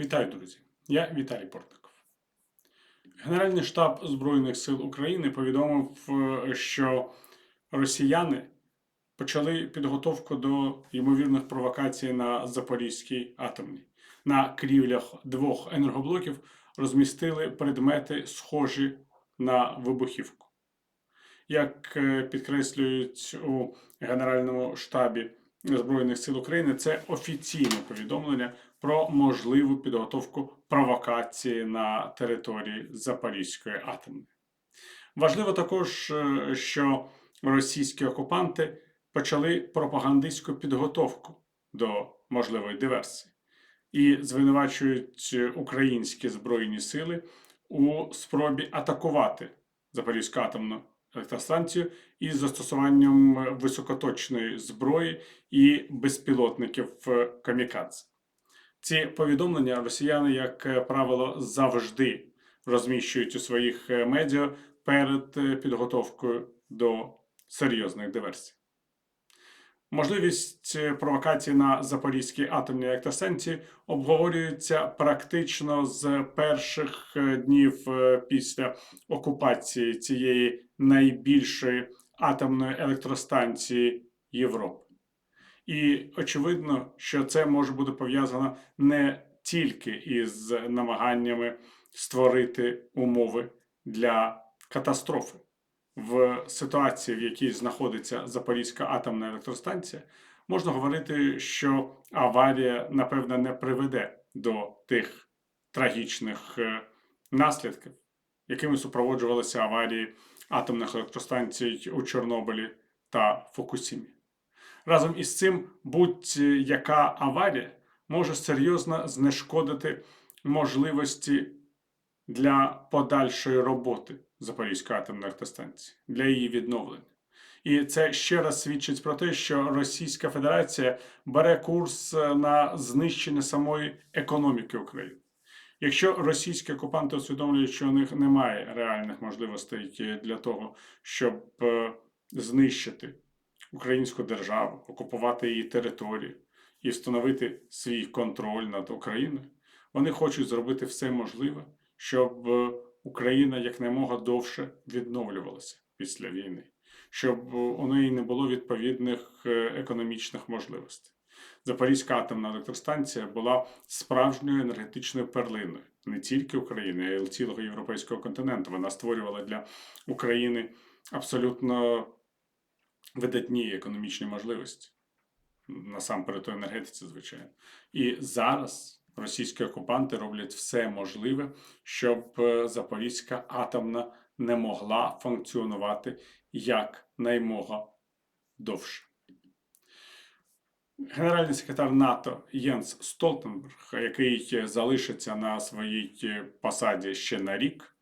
Вітаю, друзі! Я Віталій Портников. Генеральний штаб Збройних сил України повідомив, е, що росіяни почали підготовку до ймовірних провокацій на Запорізькій атомній. На крівлях двох енергоблоків розмістили предмети, схожі на вибухівку. Як е, підкреслюють у Генеральному штабі Збройних сил України, це офіційне повідомлення про можливу підготовку провокації на території Запорізької атомної. Важливо також, е, що російські окупанти почали пропагандистську підготовку до можливої диверсії і звинувачують українські збройні сили у спробі атакувати Запорізьку атомну електростанцію із застосуванням високоточної зброї і безпілотників камікадзе. Ці повідомлення росіяни, як правило, завжди розміщують у своїх е, медіа перед е, підготовкою до серйозних диверсій. Можливість е, провокації на Запорізькій атомній електростанції обговорюється практично з перших е, днів е, після окупації цієї найбільшої атомної електростанції Європи. І очевидно, що це може бути пов'язано не тільки із намаганнями створити умови для катастрофи. В ситуації, в якій знаходиться Запорізька атомна електростанція, можна говорити, що аварія, напевно, не приведе до тих трагічних е, наслідків, якими супроводжувалися аварії атомних електростанцій у Чорнобилі та Фукусімі. Разом із цим будь-яка аварія може серйозно знешкодити можливості для подальшої роботи Запорізької атомної електростанції, для її відновлення. І це ще раз свідчить про те, що Російська Федерація бере курс на знищення самої економіки України. Якщо російські окупанти усвідомлюють, що у них немає реальних можливостей для того, щоб е, знищити українську державу, окупувати її територію і встановити свій контроль над Україною, вони хочуть зробити все можливе, щоб е, Україна якнаймога довше відновлювалася після війни, щоб у неї не було відповідних е, економічних можливостей. Запорізька атомна електростанція була справжньою енергетичною перлиною не тільки України, а й цілого європейського континенту. Вона створювала для України абсолютно видатні економічні можливості, насамперед у енергетиці, звичайно. І зараз російські окупанти роблять все можливе, щоб е, Запорізька атомна не могла функціонувати як наймога довше. Генеральний секретар НАТО Єнс Столтенберг, який залишиться на своїй посаді ще на рік,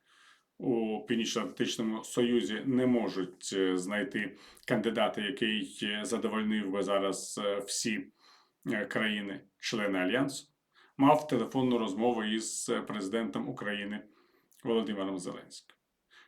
у Північно-Атлантичному Союзі не можуть е, знайти кандидата, який е, задовольнив би зараз всі країни-члени Альянсу, мав телефонну розмову із президентом України Володимиром Зеленським.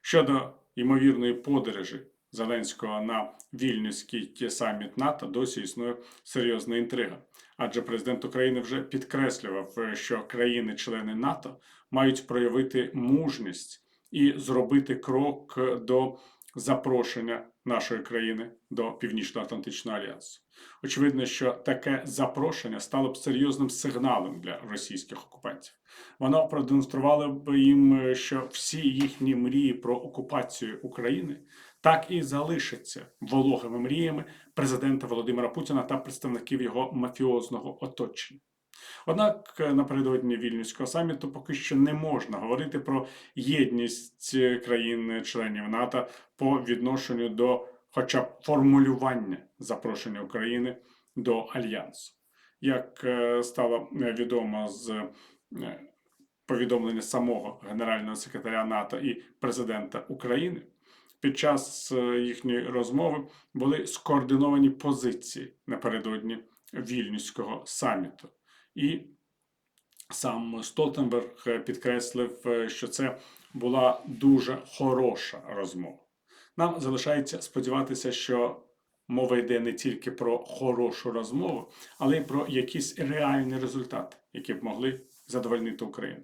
Щодо ймовірної подорожі Зеленського на вільнюський саміт НАТО, досі існує серйозна інтрига. Адже президент України вже підкреслював, що країни-члени НАТО мають проявити мужність і зробити крок до запрошення нашої країни до Північно-Атлантичного альянсу. Очевидно, що таке запрошення стало б серйозним сигналом для російських окупантів. Воно продемонструвало б їм, що всі їхні мрії про окупацію України так і залишаться вологими мріями президента Володимира Путіна та представників його мафіозного оточення. Однак напередодні вільнюського саміту поки що не можна говорити про єдність країн-членів НАТО по відношенню до, хоча б формулювання запрошення України до альянсу. Як е, стало відомо з е, повідомлення самого генерального секретаря НАТО і президента України. Під час е, їхньої розмови були скоординовані позиції напередодні вільнюського саміту. І сам Столтенберг підкреслив, е, що це була дуже хороша розмова. Нам залишається сподіватися, що мова йде не тільки про хорошу розмову, але й про якісь реальні результати, які б могли задовольнити Україну.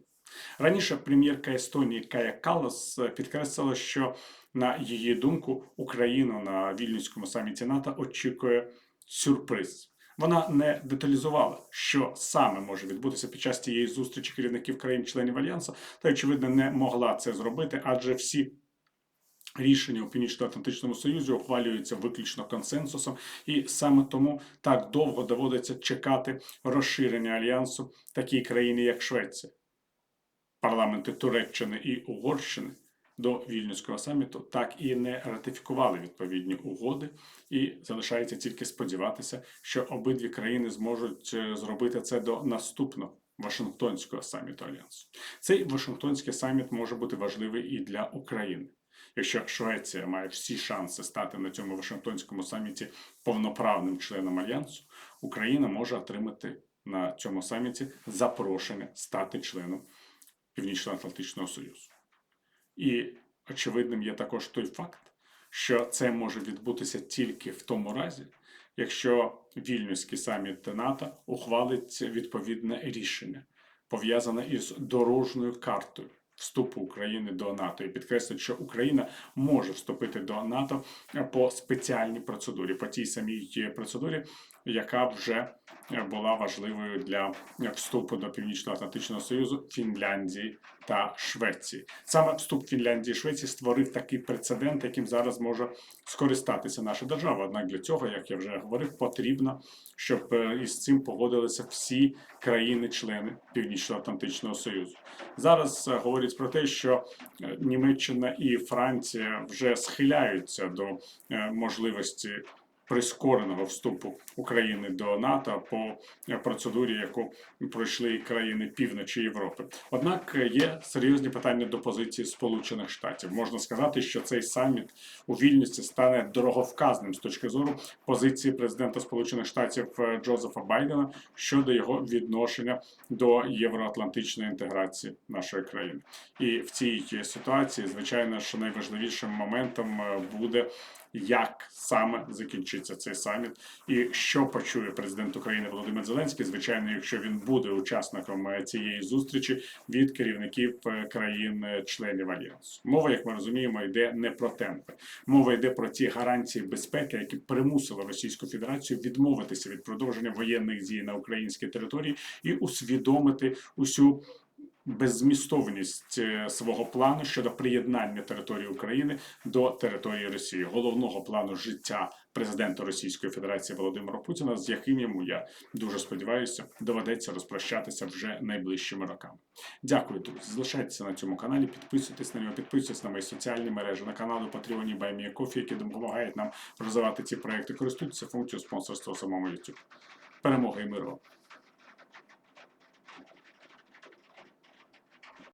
Раніше прем'єрка Естонії Кая Каллас е, підкреслила, що на її думку Україну на вільнюському саміті НАТО очікує сюрприз. Вона не деталізувала, що саме може відбутися під час тієї зустрічі керівників країн-членів альянсу, та очевидно не могла це зробити, адже всі. Рішення у Північно-Атлантичному Союзі ухвалюються виключно консенсусом, і саме тому так довго доводиться чекати розширення альянсу такій країні, як Швеція. Парламенти Туреччини і Угорщини до Вільнюського саміту так і не ратифікували відповідні угоди, і залишається тільки сподіватися, що обидві країни зможуть е, зробити це до наступного Вашингтонського саміту альянсу. Цей Вашингтонський саміт може бути важливий і для України. Якщо Швеція має всі шанси стати на цьому Вашингтонському саміті повноправним членом альянсу, Україна може отримати на цьому саміті запрошення стати членом Північно-Атлантичного Союзу. І очевидним є також той факт, що це може відбутися тільки в тому разі, якщо Вільнюський саміт НАТО ухвалить відповідне рішення, пов'язане із дорожньою картою вступу України до НАТО, і підкреслить, що Україна може вступити до НАТО по спеціальній процедурі, по тій самій процедурі, яка вже була важливою для вступу до Північно-Атлантичного Союзу Фінляндії та Швеції. Саме вступ Фінляндії і Швеції створив такий прецедент, яким зараз може скористатися наша держава. Однак для цього, як я вже говорив, потрібно, щоб е, із цим погодилися всі країни-члени Північно-Атлантичного Союзу. Зараз е, говорять про те, що е, Німеччина і Франція вже схиляються до можливості прискореного вступу України до НАТО по процедурі, яку пройшли країни півночі Європи. Однак є серйозні питання до позиції Сполучених Штатів. Можна сказати, що цей саміт у вільності стане дороговказним з точки зору позиції президента Сполучених Штатів е, Джозефа Байдена щодо його відношення до євроатлантичної інтеграції нашої країни. І в цій ситуації, звичайно, що найважливішим моментом е, буде. Як саме закінчиться цей саміт, і що почує президент України Володимир Зеленський? Звичайно, якщо він буде учасником е, цієї зустрічі від керівників е, країн-членів альянсу, мова, як ми розуміємо, йде не про темпи. Мова йде про ті гарантії безпеки, які примусили Російську Федерацію відмовитися від продовження воєнних дій на українській території і усвідомити усю беззмістовність е, свого плану щодо приєднання території України до території Росії, головного плану життя президента Російської Федерації Володимира Путіна, з яким йому я дуже сподіваюся, доведеться розпрощатися вже найближчими роками. Дякую, друзі. Залишайтеся на цьому каналі, підписуйтесь на нього, підписуйтесь на мої соціальні мережі, на канали Патреоні Баймія Кофі, які допомагають нам розвивати ці проекти. Користуйтеся функцією спонсорства самому YouTube. Перемоги і миру!